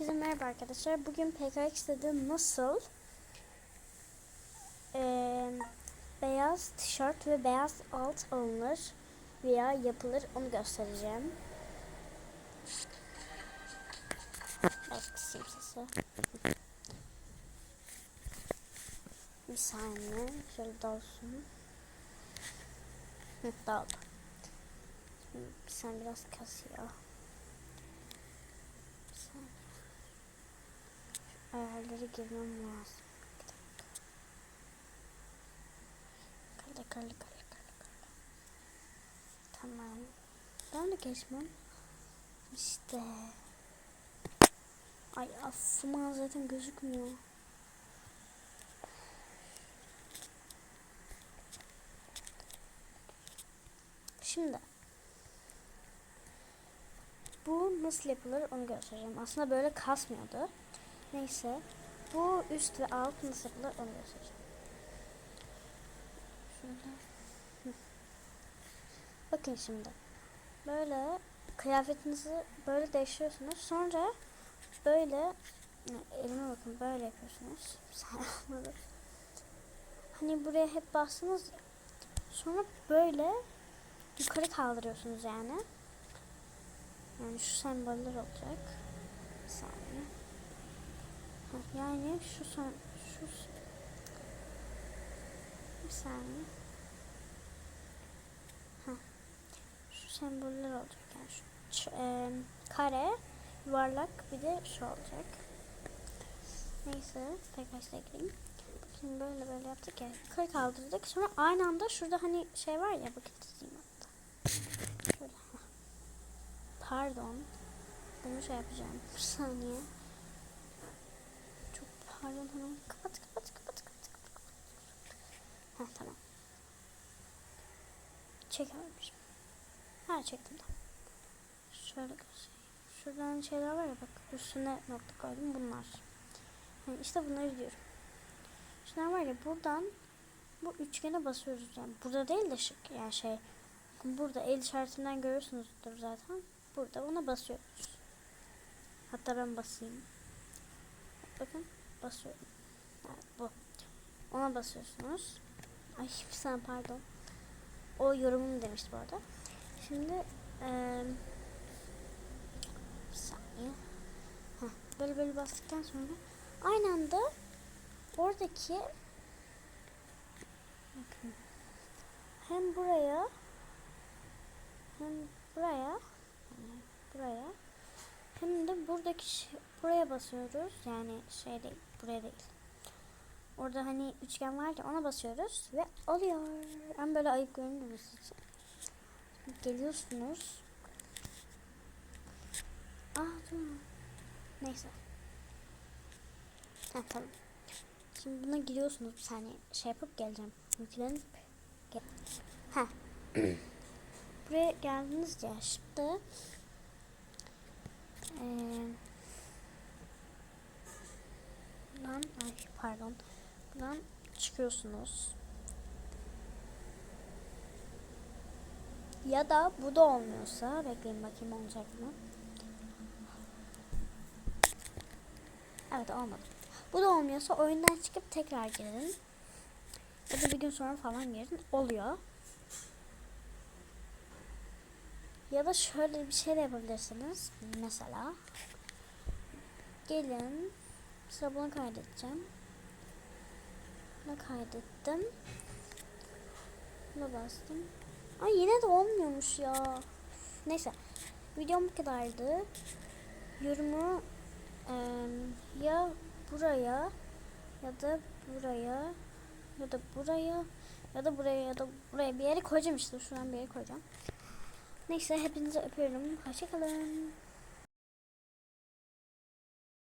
Herkese merhaba arkadaşlar. Bugün PKX'de nasıl eee, beyaz tişört ve beyaz alt alınır veya yapılır onu göstereceğim. Biraz sesi. Bir saniye. Şöyle dalsın. Daldı. Saniye biraz. Bir saniye. Ayarları girmem lazım. Kale kale kale kale kale. Tamam. Ben de geçmem. İşte. Ay aslında zaten gözükmüyor. Şimdi. Bu nasıl yapılır onu göstereceğim. Aslında böyle kasmıyordu. Neyse. Bu üst ve alt nasıl yapılır onu göstereceğim. Bakın şimdi. Böyle kıyafetinizi böyle değiştiriyorsunuz. Sonra böyle elime bakın böyle yapıyorsunuz. Hani buraya hep bastınız ya. Sonra böyle yukarı kaldırıyorsunuz yani. Yani şu semboller olacak. Bir saniye. Yani şu son şu bir saniye. Heh. Şu semboller olacak yani şu, e, kare, yuvarlak bir de şu olacak. Neyse tekrar gireyim. Şimdi böyle böyle yaptık ya. Yukarı kaldırdık. Sonra aynı anda şurada hani şey var ya bakın çizeyim hatta. Şöyle. Pardon. Bunu şey yapacağım. Bir saniye. Pardon hemen. Kapat kapat kapat kapat kapat. Ha tamam. Çekememişim. Ha çektim de. Şöyle göstereyim. Şuradan şeyler var ya bak üstüne nokta koydum bunlar. Yani işte bunları diyorum. Şunlar var ya buradan bu üçgene basıyoruz yani. Burada değil de şık yani şey. Burada el işaretinden görüyorsunuzdur zaten. Burada ona basıyoruz. Hatta ben basayım. Bakın basıyorum. Evet, bu. Ona basıyorsunuz. Ay saniye pardon. O yorumum demişti bu arada. Şimdi eee bir saniye. Heh, böyle böyle bastıktan sonra aynı anda oradaki hem buraya hem buraya yani buraya hem de buradaki buraya basıyoruz. Yani şey değil, buraya değil. Orada hani üçgen var ya ona basıyoruz ve oluyor. Hem böyle ayıp görünmemesi için. Geliyorsunuz. Ah dur. Neyse. Ha tamam. Şimdi buna giriyorsunuz bir saniye. Şey yapıp geleceğim. Yüklenip gel. Ha. Buraya geldiniz ya şimdi. Buradan, ay pardon. Buradan çıkıyorsunuz. Ya da bu da olmuyorsa bekleyin bakayım olacak mı? Evet olmadı. Bu da olmuyorsa oyundan çıkıp tekrar girin. Ya da bir gün sonra falan girin. Oluyor. Ya da şöyle bir şey de yapabilirsiniz. Mesela gelin bunu kaydedeceğim. Bunu kaydettim. Buna bastım. Ay yine de olmuyormuş ya. Neyse. Videom bu kadardı. Yorumu eee, ya buraya ya da buraya ya da buraya ya da buraya ya da buraya bir yere koyacağım işte. Şuradan bir yere koyacağım. Neyse hepinizi öpüyorum. Hoşçakalın.